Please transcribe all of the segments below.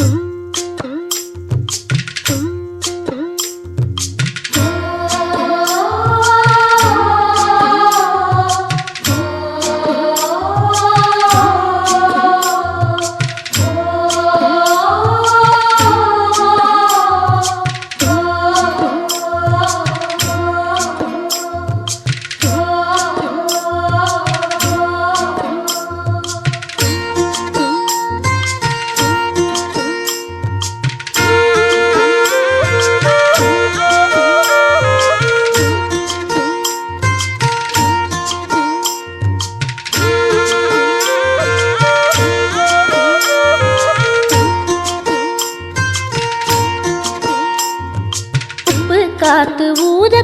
உப்பு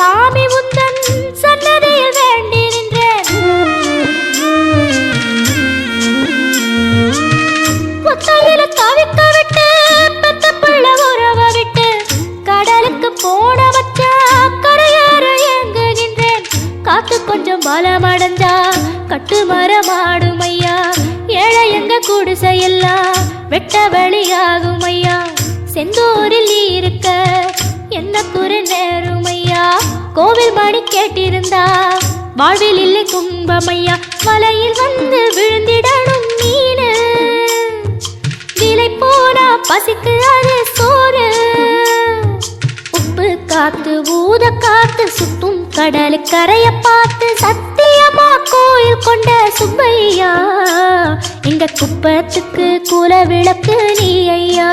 சாமி உந்தன் சன்னதியில் வேண்டி நின்றேன். முத்தையில தவிக்க விட்டு பெத்த பிள்ள உறவ விட்டு கடலுக்கு போட வச்ச கரையேற காத்து கொஞ்சம் பலமடைஞ்சா கட்டு மரமாடும் ஐயா. ஏழை எங்க குடிசையெல்லாம் வெட்ட வெளியாகும் ஐயா. செந்தூரில் இருக்க என்ன குறை நேரும் ஐயா கோவில் மணி கேட்டிருந்தா. வாழ்வில் இல்லை கும்பமையா வலையில் வந்து விழுந்திடணும் மீன் விலை போனா பசிக்கு அது சோறு. உப்பு காத்து ஊத காத்து சுத்தும் கடல் கரைய பார்த்து சத்தியமா கோயில் கொண்ட சுப்பையா. இந்த குப்பத்துக்கு குல விளக்கு நீ ஐயா.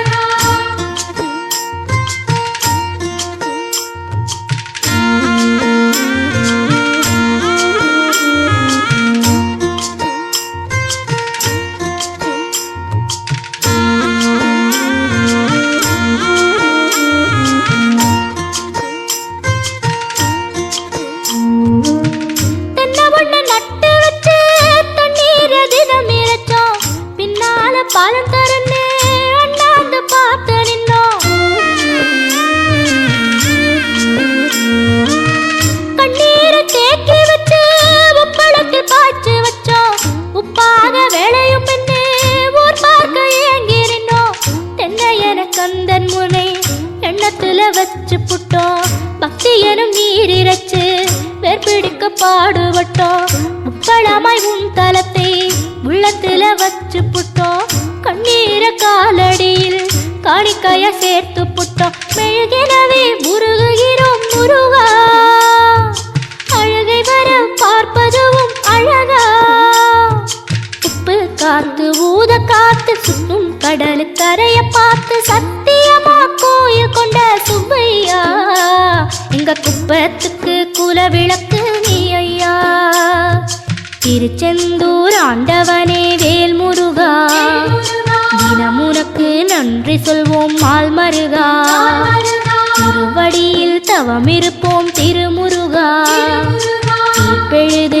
கந்தன் முனை எண்ணத்துல வச்சு புட்டோம். பக்தி எனும் நீர் இறைச்சு வேர்பிடிக்க பாடுபட்டோம். முப்பழமாய் உன் தலத்தை உள்ளத்துல வச்சு புட்டோம். கண்ணீர காலடியில் காணிக்கைய சேர்த்து புட்டோம். மெழுகினவே முருகுகிறோம் முருகா. அழகை வர பார்ப்பதும் அழகா. உப்பு காத்து ஊத காத்து சுத்தும் கடல் கரைய பார்த்து சத்தியமா கோயில் கொண்ட சுவையா எங்க குப்பத்துக்கு குல விளக்கு நீ ஐயா? திருச்செந்தூர் ஆண்டவனே வேல் முருகா. தினமுனக்கு நன்றி சொல்வோம் மால் மருகா. திருவடியில் தவமிருப்போம் திருமுருகா. பெழுது